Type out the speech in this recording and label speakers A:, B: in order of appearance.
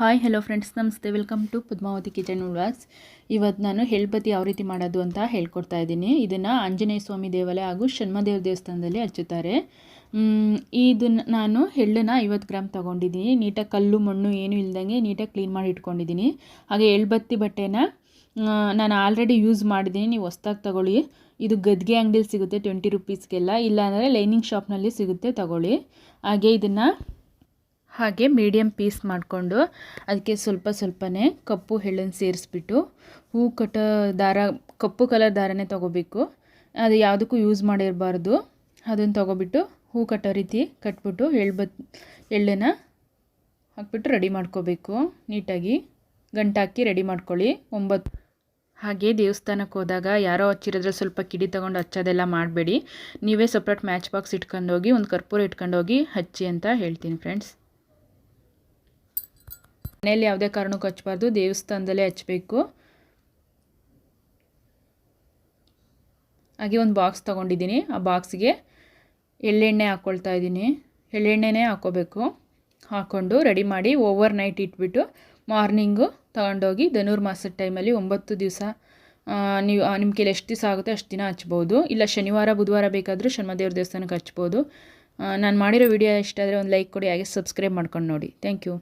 A: Hi hello friends ನಮಸ್ತೆ. Welcome to Padmavathi kitchen vlogs ಇವತ್ತು ನಾನು ಹೆಳ್ಬತ್ತಿ ಯಾವ ರೀತಿ ಮಾಡೋದು ಅಂತ ಹೇಳ್ಕೊಡ್ತಾ ಇದ್ದೀನಿ. ಇದನ್ನು ಆಂಜನೇಯ ಸ್ವಾಮಿ ದೇವಾಲಯ ಹಾಗೂ ಷಣ್ಮದೇವ್ರ ದೇವಸ್ಥಾನದಲ್ಲಿ ಹಚ್ಚುತ್ತಾರೆ. ಇದನ್ನು ನಾನು ಎಳ್ಳನ್ನು ಐವತ್ತು ಗ್ರಾಮ್ ತೊಗೊಂಡಿದ್ದೀನಿ. ನೀಟಾಗಿ ಕಲ್ಲು, ಮಣ್ಣು ಏನೂ ಇಲ್ದಂಗೆ ನೀಟಾಗಿ ಕ್ಲೀನ್ ಮಾಡಿ ಇಟ್ಕೊಂಡಿದ್ದೀನಿ. ಹಾಗೆ ಎಳ್ಬತ್ತಿ ಬಟ್ಟೆನ ನಾನು ಆಲ್ರೆಡಿ ಯೂಸ್ ಮಾಡಿದ್ದೀನಿ. ನೀವು ಹೊಸ್ದಾಗಿ ತಗೊಳ್ಳಿ. ಇದು ಗದ್ಗೆ ಅಂಗಡಿಲಿ ಸಿಗುತ್ತೆ ಟ್ವೆಂಟಿ ರುಪೀಸ್ಗೆಲ್ಲ ಇಲ್ಲಾಂದರೆ ಲೈನಿಂಗ್ ಶಾಪ್ನಲ್ಲಿ ಸಿಗುತ್ತೆ, ತಗೊಳ್ಳಿ. ಹಾಗೆ ಇದನ್ನು ಹಾಗೆ ಮೀಡಿಯಮ್ ಪೀಸ್ ಮಾಡಿಕೊಂಡು ಅದಕ್ಕೆ ಸ್ವಲ್ಪ ಸ್ವಲ್ಪನೇ ಕಪ್ಪು ಎಳ್ಳನ್ನು ಸೇರಿಸ್ಬಿಟ್ಟು ಹೂ ಕಟ್ಟೋ ದಾರ, ಕಪ್ಪು ಕಲರ್ ದಾರನೇ ತೊಗೋಬೇಕು. ಅದು ಯಾವುದಕ್ಕೂ ಯೂಸ್ ಮಾಡಿರಬಾರ್ದು. ಅದನ್ನು ತೊಗೊಬಿಟ್ಟು ಹೂ ಕಟ್ಟೋ ರೀತಿ ಕಟ್ಬಿಟ್ಟು ಎಳ್ಬತ್ ಎಳ್ಳನ್ನು ಹಾಕ್ಬಿಟ್ಟು ರೆಡಿ ಮಾಡ್ಕೋಬೇಕು. ನೀಟಾಗಿ ಗಂಟಾಕಿ ರೆಡಿ ಮಾಡ್ಕೊಳ್ಳಿ. ಒಂಬತ್ತು ಹಾಗೆ ದೇವಸ್ಥಾನಕ್ಕೆ ಹೋದಾಗ ಯಾರೋ ಹಚ್ಚಿರೋದ್ರೆ ಸ್ವಲ್ಪ ಕಿಡಿ ತೊಗೊಂಡು ಹಚ್ಚೋದೆಲ್ಲ ಮಾಡಬೇಡಿ. ನೀವೇ ಸಪ್ರೇಟ್ ಮ್ಯಾಚ್ ಬಾಕ್ಸ್ ಇಟ್ಕೊಂಡೋಗಿ ಒಂದು ಕರ್ಪೂರ ಇಟ್ಕೊಂಡೋಗಿ ಹಚ್ಚಿ ಅಂತ ಹೇಳ್ತೀನಿ ಫ್ರೆಂಡ್ಸ್ ಮನೆಯಲ್ಲಿ ಯಾವುದೇ ಕಾರಣಕ್ಕೂ ಹಚ್ಚಬಾರ್ದು, ದೇವಸ್ಥಾನದಲ್ಲೇ ಹಚ್ಚಬೇಕು. ಹಾಗೆ ಒಂದು ಬಾಕ್ಸ್ ತೊಗೊಂಡಿದ್ದೀನಿ. ಆ ಬಾಕ್ಸ್ಗೆ ಎಳ್ಳೆಣ್ಣೆ ಹಾಕ್ಕೊಳ್ತಾ ಇದ್ದೀನಿ. ಎಳ್ಳೆಣ್ಣೆನೇ ಹಾಕ್ಕೋಬೇಕು ಹಾಕ್ಕೊಂಡು ರೆಡಿ ಮಾಡಿ ಓವರ್ ನೈಟ್ ಇಟ್ಬಿಟ್ಟು ಮಾರ್ನಿಂಗು ತಗೊಂಡೋಗಿ ಧನುರ್ಮಾಸದ ಟೈಮಲ್ಲಿ ಒಂಬತ್ತು ದಿವಸ ನೀವು ನಿಮ್ಮ ಕೈಲಿ ಎಷ್ಟು ದಿವಸ ಆಗುತ್ತೆ ಅಷ್ಟು ದಿನ ಹಚ್ಬೋದು. ಇಲ್ಲ ಶನಿವಾರ, ಬುಧವಾರ ಬೇಕಾದರೂ ಶನಿಮದೇವ್ರ ದೇವಸ್ಥಾನಕ್ಕೆ ಹಚ್ಬೋದು. ನಾನು ಮಾಡಿರೋ ವಿಡಿಯೋ ಇಷ್ಟ ಆದರೆ ಒಂದು ಲೈಕ್ ಕೊಡಿ, ಹಾಗೆ ಸಬ್ಸ್ಕ್ರೈಬ್ ಮಾಡ್ಕೊಂಡು ನೋಡಿ. Thank you